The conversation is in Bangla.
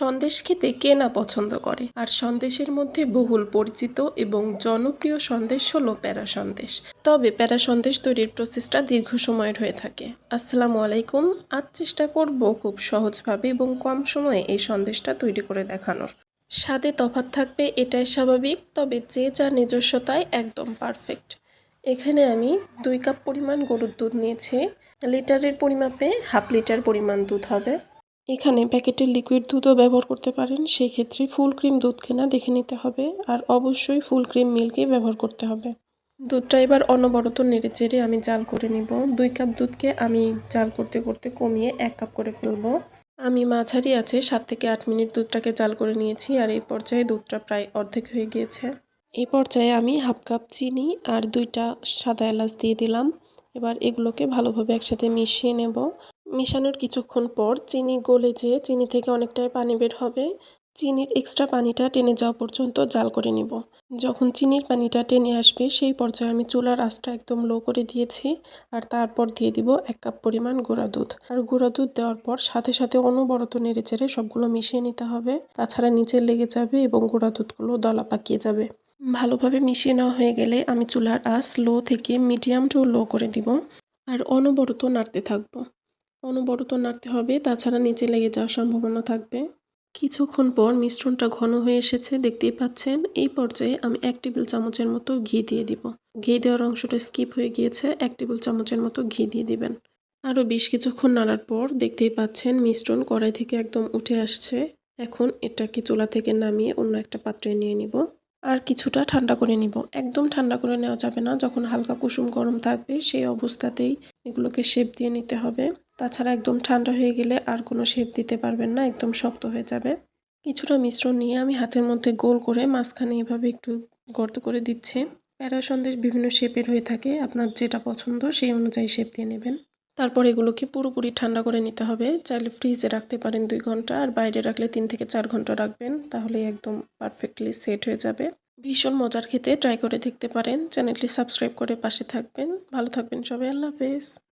সন্দেশ খেতে কে না পছন্দ করে? আর সন্দেশের মধ্যে বহুল পরিচিত এবং জনপ্রিয় সন্দেশ হলো প্যারা সন্দেশ। তবে প্যারা সন্দেশ তৈরির প্রসেসটা দীর্ঘ সময়ের হয়ে থাকে। আসসালামু আলাইকুম। আজ চেষ্টা করব খুব সহজভাবে এবং কম সময়ে এই সন্দেশটা তৈরি করে দেখানোর। স্বাদে তফাৎ থাকবে, এটাই স্বাভাবিক, তবে যে যা নিজস্বতায় একদম পারফেক্ট। এখানে আমি দুই কাপ পরিমাণ গরুর দুধ নিয়েছি। লিটারের পরিমাপে হাফ লিটার পরিমাণ দুধ হবে। এখানে প্যাকেটের লিকুইড দুধও ব্যবহার করতে পারেন, সেই ক্ষেত্রে ফুল ক্রিম দুধ কেনা দেখে নিতে হবে আর অবশ্যই ফুল ক্রিম মিল্কই ব্যবহার করতে হবে। দুধটা এবার অনবরত নেড়ে চেড়ে আমি জাল করে নিব। দুই কাপ দুধকে আমি জাল করতে করতে কমিয়ে এক কাপ করে ফেলব। আমি মাঝারি আছে সাত থেকে আট মিনিট দুধটাকে জাল করে নিয়েছি আর এই পর্যায়ে দুধটা প্রায় অর্ধেক হয়ে গিয়েছে। এই পর্যায়ে আমি হাফ কাপ চিনি আর দুইটা সাদা এলাচ দিয়ে দিলাম। এবার এগুলোকে ভালোভাবে একসাথে মিশিয়ে নেব। মিশানোর কিছুক্ষণ পর চিনি গলে যেয়ে চিনি থেকে অনেকটাই পানি বের হবে। চিনির এক্সট্রা পানিটা টেনে যাওয়া পর্যন্ত জাল করে নিব। যখন চিনির পানিটা টেনে আসবে, সেই পর্যায়ে আমি চুলার আঁচটা একদম লো করে দিয়েছি আর তারপর দিয়ে দিব এক কাপ পরিমাণ গুঁড়া দুধ। আর গুঁড়া দুধ দেওয়ার পর সাথে সাথে অনবরত নেড়ে চেড়ে সবগুলো মিশিয়ে নিতে হবে। তাছাড়া নিচে লেগে যাবে এবং গুঁড়া দুধগুলো দলা পাকিয়ে যাবে। ভালোভাবে মিশিয়ে নেওয়া হয়ে গেলে আমি চুলার আঁচ লো থেকে মিডিয়াম টু লো করে দিব। আর অনবরত নাড়তে থাকব। অনবরত নাড়তে হবে, তাছাড়া নিচে লেগে যাওয়ার সম্ভাবনা থাকবে। কিছুক্ষণ পর মিশ্রণটা ঘন হয়ে এসেছে, দেখতেই পাচ্ছেন, এই পর্যায়ে আমি এক টেবিল চামচের মতো ঘি দিয়ে দিব। ঘি দেওয়ার অংশটা স্কিপ হয়ে গিয়েছে, এক টেবিল চামচের মতো ঘি দিয়ে দিবেন। আরও বেশ কিছুক্ষণ নাড়ার পর দেখতেই পাচ্ছেন, মিশ্রণ কড়াই থেকে একদম উঠে আসছে। এখন এটাকে চুলা থেকে নামিয়ে অন্য একটা পাত্রে নিয়ে নিব। আর কিছুটা ঠান্ডা করে নিব। একদম ঠান্ডা করে নেওয়া যাবে না, যখন হালকা কুসুম গরম থাকবে, সেই অবস্থাতেই এগুলোকে শেপ দিয়ে নিতে হবে। তাছাড়া একদম ঠান্ডা হয়ে গেলে আর কোনো শেপ দিতে পারবেন না, একদম শক্ত হয়ে যাবে। কিছুটা মিশ্রণ নিয়ে আমি হাতের মধ্যে গোল করে মাঝখানে এভাবে একটু গর্ত করে দিচ্ছি। প্যারা সন্দেশ বিভিন্ন শেপের হয়ে থাকে, আপনার যেটা পছন্দ সেই অনুযায়ী শেপ দিয়ে নেবেন। তারপর এগুলোকে পুরোপুরি ঠান্ডা করে নিতে হবে। চাইলে ফ্রিজে রাখতে পারেন দুই ঘণ্টা, আর বাইরে রাখলে তিন থেকে চার ঘণ্টা রাখবেন তাহলে একদম পারফেক্টলি সেট হয়ে যাবে। ভীষণ মজার খেতে ট্রাই করে দেখতে পারেন। চ্যানেলটি সাবস্ক্রাইব করে পাশে থাকবেন। ভালো থাকবেন সবাই, আল্লাহ হাফেজ।